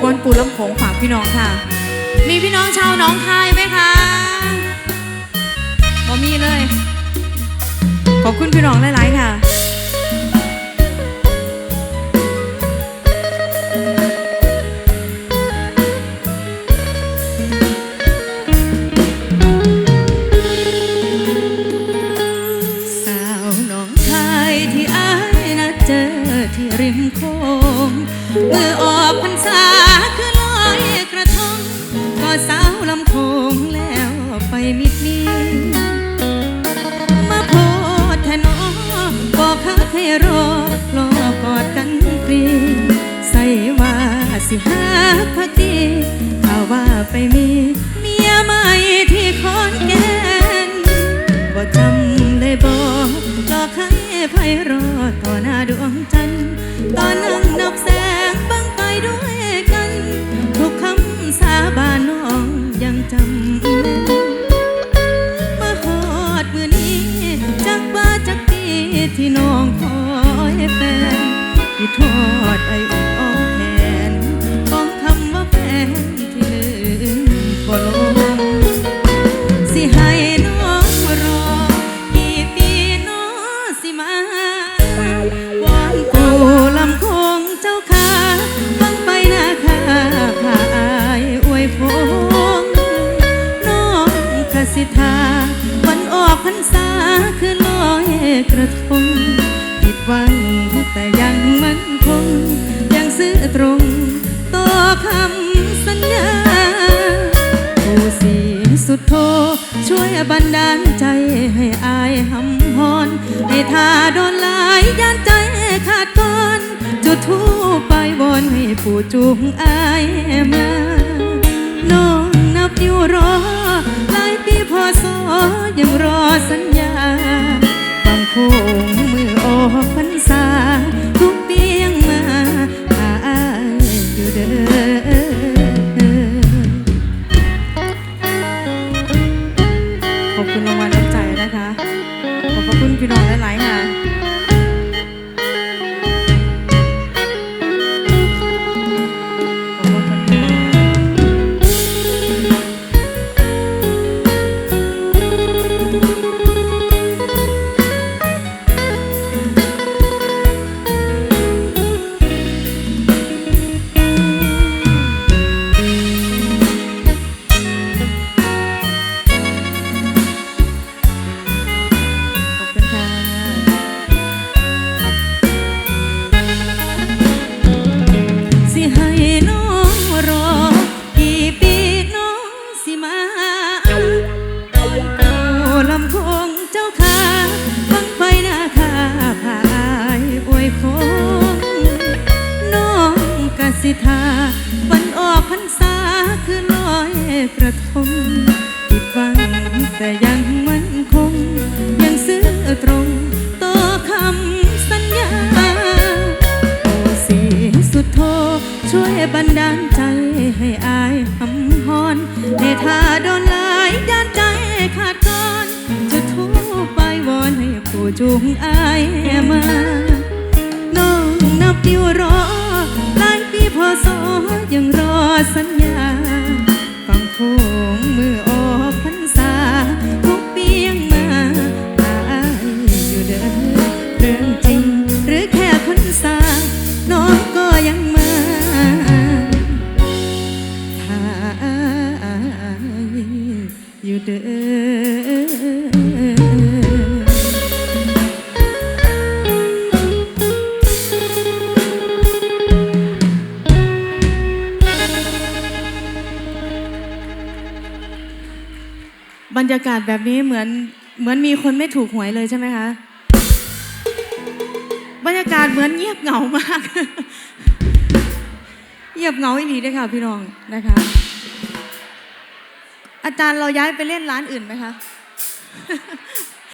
กวนปูลำโขงฝากพี่น้องค่ะ มีพี่น้องชาวหน้องคายไหมคะบ่มีเลย ขอบคุณพี่น้องหลาย ๆ ค่ะ ที่ริมโขงเมื่อออกพรรษาคือลอยกระทงก็สาวลำโขงแล้วไปมิดนี้มาโพดแทนอบอกคักให้รอรอกอดกันฟรีใส่ว่าสิหาพักดีข่าว่าไปมีเมียใหม่ที่คอนแก่นบ่จำได้บอกหลอกให้ไพราะต่อหน้าดวงจั นั่งนับแสงบังไปด้วยกัน ทุกคำสาบานน้องยังจำแม่นมาหอดมือนี้จักว่าจักปีที่น้องคอยแฟนที่ทอดไอ กระทงผิดหวังแต่ยังมั่นคง ยังซื้อตรงต่อคำสัญญาผู้สีสุดโท ช่วยบันดาลใจให้อายหำฮอน ให้ทาโดนหลายย่านใจขาดก่อน จุดทูปไปวอนให้ผู้จูงอายมาน้องนับนิ้วรอห คุณพี่น้องหลายๆค่ะ ทาวันออกพรรษาคือลอยกระทงผิดหวังแต่ยังมั่นคง ยังซื้อตรงต่อคำสัญญาโอ้สีสุดโทช่วยบันดาลใจให้อายหำฮอนให้ทาโดนลายย่านใจขาดก่อนจะทูไปวอนให้ผู้จูงอายมาน้องนับนิ้วรอ สัญญาฟังโคงมือออกพรรษาทุกปียังมาหาอายอยู่เดินเรื่องจริงหรือแค่คนสาน้องก็ยังมาถ้าอายอยู่เดิน บรรยากาศแบบนี้เหมือนเหมือนมีคนไม่ถูกหวยเลยใช่ไหมคะ บรรยากาศเหมือนเงียบเหงามาก เงียบเหงาอีหลีด้วยค่ะพี่น้องนะคะ อาจารย์เราย้ายไปเล่นร้านอื่นไหมคะ